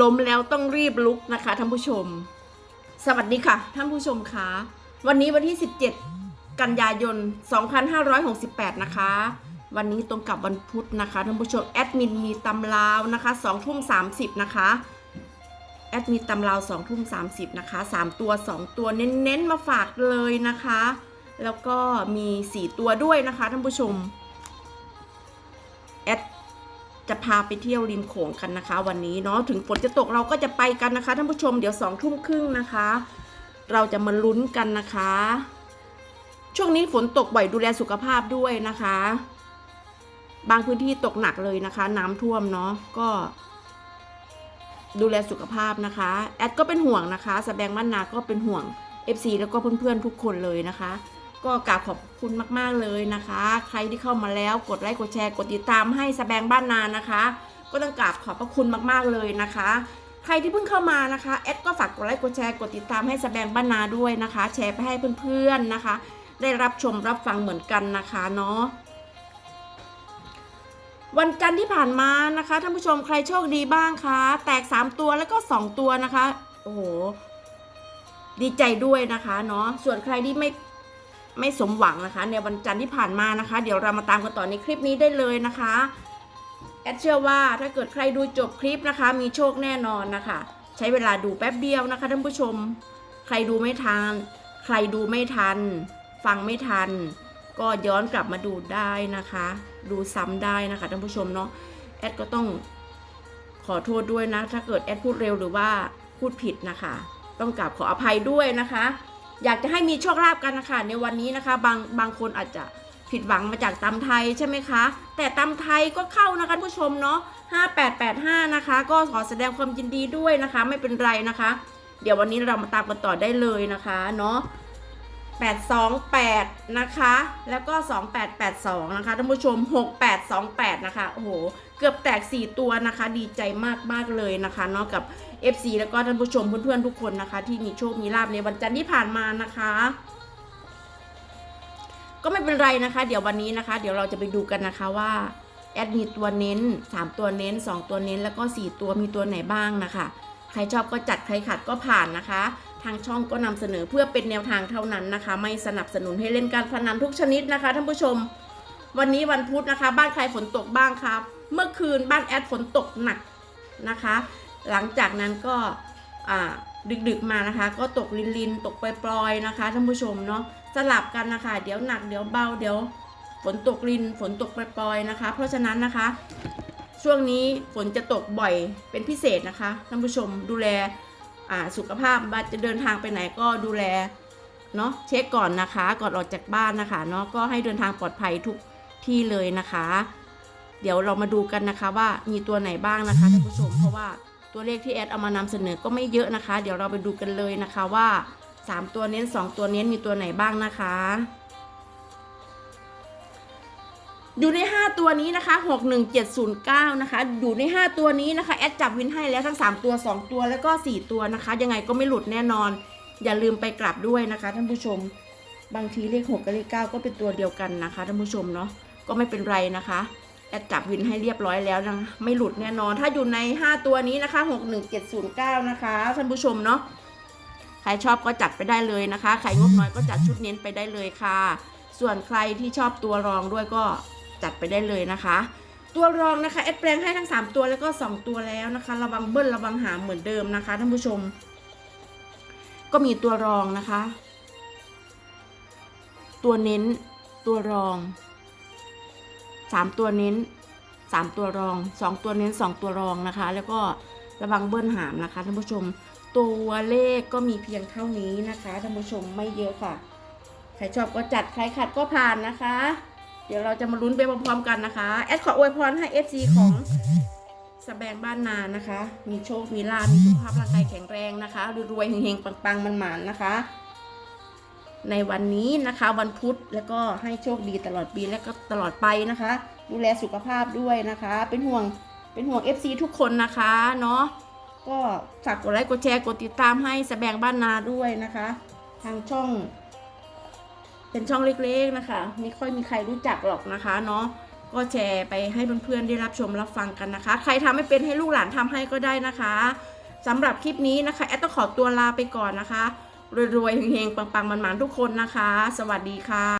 ล้มแล้วต้องรีบลุกนะคะท่านผู้ชม สวัสดีค่ะท่านผู้ชมคะวันนี้วันที่ 17 กันยายน 2568 นะคะ วันนี้ตรงกับวันพุธนะคะท่านผู้ชมแอดมินมีตำราวนะคะ2ทุ่ม30 นะคะแอดมินตำราว2ทุ่ม30 นะคะ 3 ตัว 2 ตัวเน้นๆมาฝากเลยนะคะ แล้วก็มี 4 ตัวด้วยนะคะท่านผู้ชม จะพาไปเที่ยวริมโขงกันนะคะ วันนี้เนาะถึงฝนจะตกเราก็จะไปกันนะคะท่านผู้ชมเดี๋ยวสองทุ่มครึ่งนะคะ เราจะมาลุ้นกันนะคะ ช่วงนี้ฝนตกบ่อยดูแลสุขภาพด้วยนะคะ บางพื้นที่ตกหนักเลยนะคะ น้ำท่วมเนาะก็ ดูแลสุขภาพนะคะ แอดก็เป็นห่วงนะคะสแบงบ้านนาก็เป็นห่วง FC แล้วก็เพื่อนๆทุกคนเลยนะคะ ก็กราบขอบคุณมาก ๆ เลยนะคะ ใครที่เข้ามาแล้วกดไลค์กดแชร์กดติดตามให้สแบงบ้านนานะคะ ก็ต้องกราบขอบพระคุณมาก ๆ เลยนะคะ ใครที่เพิ่งเข้ามานะคะแอดก็ฝากกดไลค์กดแชร์กดติดตามให้สแบงบ้านนาด้วยนะคะ แชร์ไปให้เพื่อนๆนะคะ ได้รับชมรับฟังเหมือนกันนะคะเนาะวันจันทร์ที่ผ่านมานะคะท่านผู้ชมใครโชคดีบ้างคะ แตก 3 ตัวแล้วก็ 2 ตัวนะคะ โอ้โห ดีใจด้วยนะคะเนาะส่วนใครที่ไม่ ไม่สมหวังนะคะ ในวันจันทร์ที่ผ่านมานะคะ เดี๋ยวเรามาตามกันต่อในคลิปนี้ได้เลยนะคะแอดเชื่อว่าถ้าเกิดใครดูจบคลิปนะคะ มีโชคแน่นอนนะคะ ใช้เวลาดูแป๊บเดียวนะคะท่านผู้ชม ใครดูไม่ทัน ใครดูไม่ทัน ฟังไม่ทัน ก็ย้อนกลับมาดูได้นะคะ ดูซ้ำได้นะคะท่านผู้ชมเนาะแอดก็ต้องขอโทษด้วยนะ ถ้าเกิดแอดพูดเร็วหรือว่าพูดผิดนะคะ ต้องกราบขออภัยด้วยนะคะ อยากจะให้มีโชคลาภกันนะคะในวันนี้นะคะ บางบางคนอาจจะผิดหวังมาจากตำไทยใช่ไหมคะ แต่ตำไทยก็เข้านะคะผู้ชมเนาะ5885 นะคะ ก็ขอแสดงความยินดีด้วยนะคะ ไม่เป็นไรนะคะ เดี๋ยววันนี้เรามาตามกันต่อได้เลยนะคะเนาะ828 นะคะ แล้วก็ 2882 นะคะท่านผู้ชม 6828 นะคะ โอ้โห เกือบแตก 4 ตัวนะคะ ดีใจมากมากๆเลยนะคะเนาะกับ FC แล้วก็ท่านผู้ชมเพื่อนๆทุกคนนะคะ ที่มีโชคมีลาบในวันจันทร์ที่ผ่านมานะคะ ก็ไม่เป็นไรนะคะ เดี๋ยววันนี้นะคะ เดี๋ยวเราจะไปดูกันนะคะว่าแอดมีตัวเน้น 3 ตัวเน้น 2 ตัวเน้น แล้วก็ 4 ตัวมีตัวไหนบ้างนะคะ ใครชอบก็จัดใครขัดก็ผ่านนะคะ ทางช่องก็นำเสนอเพื่อเป็นแนวทางเท่านั้นนะคะ ไม่สนับสนุนให้เล่นการพนันทุกชนิดนะคะท่านผู้ชม วันนี้วันพุธนะคะ บ้านใครฝนตกบ้างครับ เมื่อคืนบ้านแอดฝนตกหนักนะคะ หลังจากนั้นก็ดึกๆมานะคะ ก็ตกลินๆตกปล่อยๆนะคะท่านผู้ชมเนาะสลับกันนะคะ เดี๋ยวหนักเดี๋ยวเบาเดี๋ยวฝนตกลินฝนตกปล่อยๆนะคะ เพราะฉะนั้นนะคะ ช่วงนี้ฝนจะตกบ่อยเป็นพิเศษนะคะท่านผู้ชมดูแลสุขภาพว่าจะเดินทางไปไหนก็ดูแลเนาะเช็คก่อนนะคะ ก่อนออกจากบ้านนะคะเนาะก็ให้เดินทางปลอดภัยทุกที่เลยนะคะ เดี๋ยวเรามาดูกันนะคะว่ามีตัวไหนบ้างนะคะท่านผู้ชมเพราะว่าตัวเลขที่แอดเอามานำเสนอก็ไม่เยอะนะคะ เดี๋ยวเราไปดูกันเลยนะคะว่า 3 ตัวเน้น 2 ตัวเน้นมีตัวไหนบ้างนะคะ อยู่ใน 5 ตัวนี้นะคะ 61709 นะคะ อยู่ใน 5 ตัวนี้นะคะแอดจับวินให้แล้วทั้ง 3 ตัว 2 ตัวแล้วก็ 4 ตัวนะคะ ยังไงก็ไม่หลุดแน่นอน อย่าลืมไปกลับด้วยนะคะท่านผู้ชม บางทีเลข 6 กับเลข 9 ก็เป็นตัวเดียวกันนะคะท่านผู้ชมเนาะก็ไม่เป็นไรนะคะ แอดจับวินให้เรียบร้อยแล้วนะไม่หลุดแน่นอน ถ้าอยู่ใน 5 ตัวนี้นะคะ 61709 นะคะท่านผู้ชมเนาะใครชอบก็จัดไปได้เลยนะคะ ใครงบน้อยก็จัดชุดเน้นไปได้เลยค่ะ ส่วนใครที่ชอบตัวรองด้วยก็จัดไปได้เลยนะคะ ตัวรองนะคะแอดแปลงให้ทั้ง 3 ตัวแล้วก็ 2 ตัวแล้วนะคะ ระวังเบิ้ลระวังหามเหมือนเดิมนะคะท่านผู้ชม ก็มีตัวรองนะคะ ตัวเน้นตัวรอง สามตัวเน้นสามตัวรองสองตัวเน้นสองตัวรองนะคะ แล้วก็ระวังเบิ้ลหามนะคะท่านผู้ชม ตัวเลขก็มีเพียงเท่านี้นะคะท่านผู้ชมไม่เยอะค่ะ ใครชอบก็จัดใครขัดก็ผ่านนะคะ เดี๋ยวเราจะมาลุ้นไปพร้อมๆกันนะคะ แอดขออวยพรให้ FC ของสแบงบ้านนานะคะ มีโชค มีลาภมีสุขภาพร่างกายแข็งแรงนะคะ รวยๆเฮงๆ ปังๆ มันๆ นะคะ ในวันนี้นะคะ วันพุธแล้วก็ให้โชคดีตลอดปีและก็ตลอดไปนะคะ ดูแลสุขภาพด้วยนะคะ เป็นห่วงเป็นห่วง FC ทุกคนนะคะเนาะก็ฝากกดไลค์กดแชร์กดติดตามให้สแสบงบ้านนาด้วยนะคะ ทางช่อง เป็นช่องเล็กๆนะคะไม่ค่อยมีใครรู้จักหรอกนะคะเนาะก็แชร์ไปให้เพื่อนๆได้รับชมรับฟังกันนะคะ ใครทำไม่เป็นให้ลูกหลานทำให้ก็ได้นะคะ สำหรับคลิปนี้นะคะแอดต้องขอตัวลาไปก่อนนะคะ รวยๆเฮงๆปังๆมันๆทุกคนนะคะ สวัสดีค่ะ